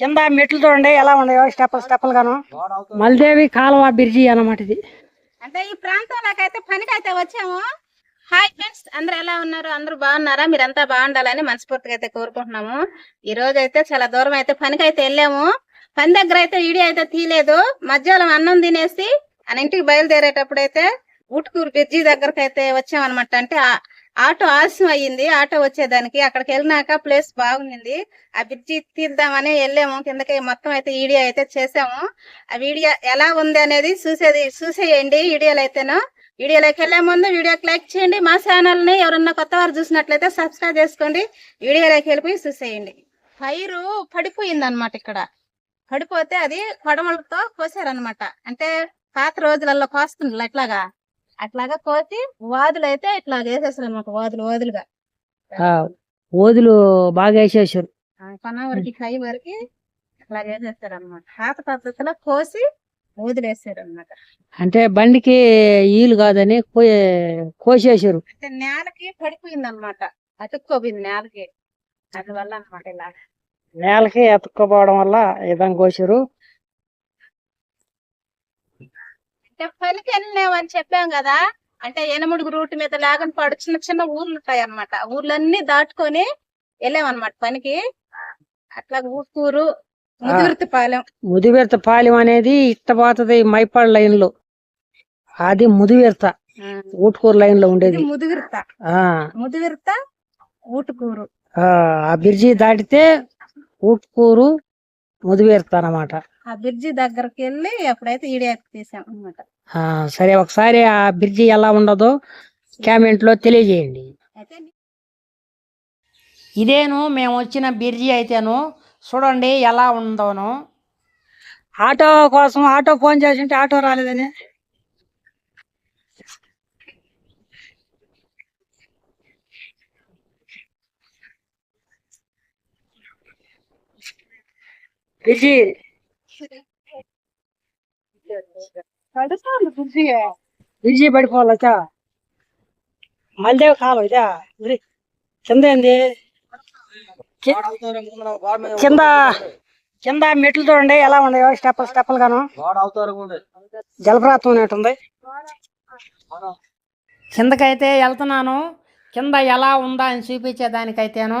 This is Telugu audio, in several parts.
కింద మెట్లు చూడండి ఎలా ఉన్నాయో స్టెప్పులు స్టెప్పులు గాను మల్దేవి కాలువ బిర్జీ అన్నమాట ఇది. అంటే ఈ ప్రాంతంలోకి అయితే పనికి అయితే వచ్చాము. హాయ్ ఫ్రెండ్స్ అందరు ఎలా ఉన్నారు? అందరూ బాగున్నారా? మీరంతా బాగుండాలని మనస్ఫూర్తిగా అయితే కోరుకుంటున్నాము. ఈ రోజు అయితే చాలా దూరం అయితే పనికి అయితే వెళ్ళాము. పని దగ్గర అయితే వీడియో అయితే తీయలేదు. మధ్యాహ్నం అన్నం తినేసి మన ఇంటికి బయలుదేరేటప్పుడు అయితే ఊటుకూరు బ్రిడ్జి దగ్గరకు అయితే వచ్చామన్నమాట. అంటే ఆ- ఆటో ఆలస్యం అయ్యింది. ఆటో వచ్చేదానికి అక్కడికి వెళ్ళినాక ప్లేస్ బాగుంది ఆ బ్రిడ్జి తీద్దామని వెళ్ళాము. కిందకి మొత్తం అయితే వీడియో అయితే చేసాము. ఆ వీడియో ఎలా ఉంది అనేది చూసేది చూసేయండి వీడియోలు అయితేను వీడియోలోకి వెళ్ళే ముందు వీడియోకి లైక్ చేయండి. మా ఛానల్ని ఎవరన్నా కొత్త వారు చూసినట్లయితే సబ్స్క్రైబ్ చేసుకోండి. వీడియోలోకి వెళ్ళిపోయి చూసేయండి. పైరు పడిపోయింది అనమాట ఇక్కడ. పడిపోతే అది కొడమలతో కోసారనమాట అంటే పాత రోజులలో కోస్తుండ్రు ఇట్లాగా. అట్లాగా కోసి వాదులు అయితే ఇట్లా వేసేసారు అనమాట వాదులు వాదులుగా. ఓదులు బాగా వేసేసారు. కొన వరకు కై వరకు అట్లా వేసేస్తారు అనమాట పాత పద్ధతిలో కోసి వదిలేసారు అనమాట అంటే బండికి ఈలు కాదని కోసేసారు. అంటే నేలకి పడిపోయింది అనమాట అతుక్కోపోయింది నేలకి అందువల్ల అనమాట ఇలా నేలకి ఎత్తుక్కోపోవడం వల్ల విధంగా కోసారు. అంటే పనికి వెళ్ళినామని చెప్పాం కదా అంటే ఎనముడుగు రూట్ మీద లేకుండా పాడు చిన్న చిన్న ఊర్లు ఉంటాయి అనమాట ఊర్లన్నీ దాటుకొని వెళ్ళామన్నమాట పనికి. అట్లా ఊటూరు ముదిగుర్తిపాలెం ముదివెర్త పాలెం అనేది ఇట్టపోతుంది మైపాడు లైన్లో అది ముదివెర్త ఊటుకూరు లైన్లో ఉండేది. ముదిగుర్త ఆ. ముదిగుర్త ఊటుకూరు. ఆ ఆ బ్రిడ్జి దాటితే ఊటుకూరు ముదివెర్త అన్నమాట. ఆ బ్రిడ్జి దగ్గరికి వెళ్ళి అప్పుడైతే ఈడియా తీసాం అనమాట ఆ సరే ఒకసారి ఆ బ్రిడ్జి ఎలా ఉండదో కామెంట్లో తెలియజేయండి. అయితే ఇదేను మేము వచ్చిన బిర్జీ అయితేను చూడండి ఎలా ఉందోను. ఆటో కోసం ఆటో ఫోన్ చేసింటే ఆటో రాలేదని. బ్రిడ్జి బిర్జీ పడిపోవాలచ్చా మళ్ళీ కాలం ఇదా? కింద ఏంది? కింద కింద మెట్లు చూడండి ఎలా ఉన్నాయో? స్టెప్పులు స్టెప్పులు గాను జలప్రాతం ఉన్నట్టుంది కిందకైతే వెళ్తున్నాను. కింద ఎలా ఉందా అని చూపించేదానికైతేను.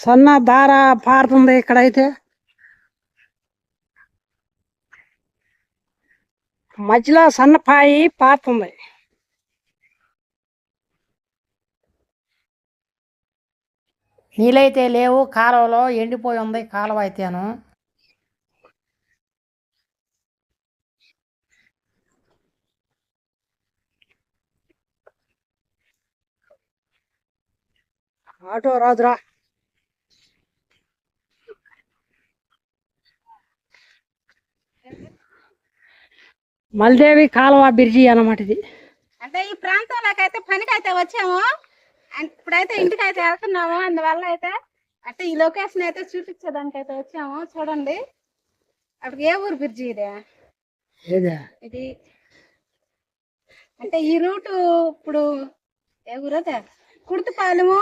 సన్న దార పారుతుంది ఇక్కడైతే. మధ్యలో సన్నపాయి పారుతుంది నీళ్ళైతే లేవు కాలువలో ఎండిపోయి ఉంది కాలువ అయితేను. ఆటో రాదురా. మల్దేవి కాలువ బిర్జీ అన్నమాట ఇది. అంటే ఈ ప్రాంతంలోకి అయితే పనికి అయితే వచ్చాము ఇప్పుడైతే ఇంటికి అయితే వెళ్తున్నాము. అందువల్ల అయితే అంటే ఈ లొకేషన్ అయితే చూపించడానికి అయితే వచ్చాము. చూడండి. అప్పుడు ఏ ఊరు బ్రిడ్జి ఇదే? ఇది అంటే ఈ రూటు ఇప్పుడు ఏ ఊరు అదే? కుర్తిపాలెము.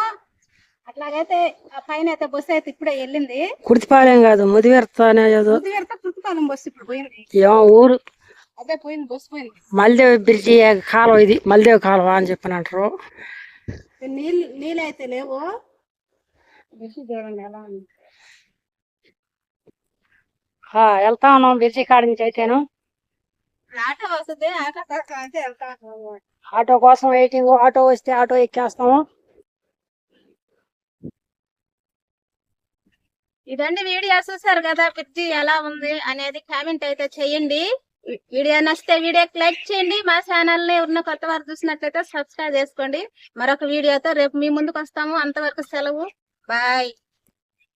అట్లాగైతే ఆ పైన అయితే బస్సు అయితే ఇప్పుడే వెళ్ళింది. కుర్తిపాలెం కాదు ముదివెర్త అనేది ముందు పెడితే కుర్తిపాలెం బస్సు ఇప్పుడు పోయింది. ఏమో ఊరు. అదే పోయింది బస్సు పోయింది. మల్దేవి బ్రిడ్జి కాలువ ఇది మల్దేవి కాలువ అని చెప్పని అంటారు. నీళ్ళు నీళ్ళు అయితే లేవు. బస్సు చూడండి ఎలా ఉంది? ఆ, వెళ్తా ఉన్నాం బ్రిడ్జి కాడ నుంచి అయితేను. ఆటో వస్తుంది ఆటో ఆటో కోసం వెయిటింగ్ ఆటో వస్తే ఆటో ఎక్కేస్తాము. ఇదండి వీడియో చూసారు కదా బ్రిడ్జి ఎలా ఉంది అనేది కామెంట్ అయితే చెయ్యండి వీడియో నచ్చితే వీడియోకి లైక్ చేయండి. మా ఛానల్ని ఉన్న కొత్త వారు చూసినట్లయితే సబ్స్క్రైబ్ చేసుకోండి. మరొక వీడియోతో రేపు మీ ముందుకు వస్తాము. అంతవరకు సెలవు. బాయ్.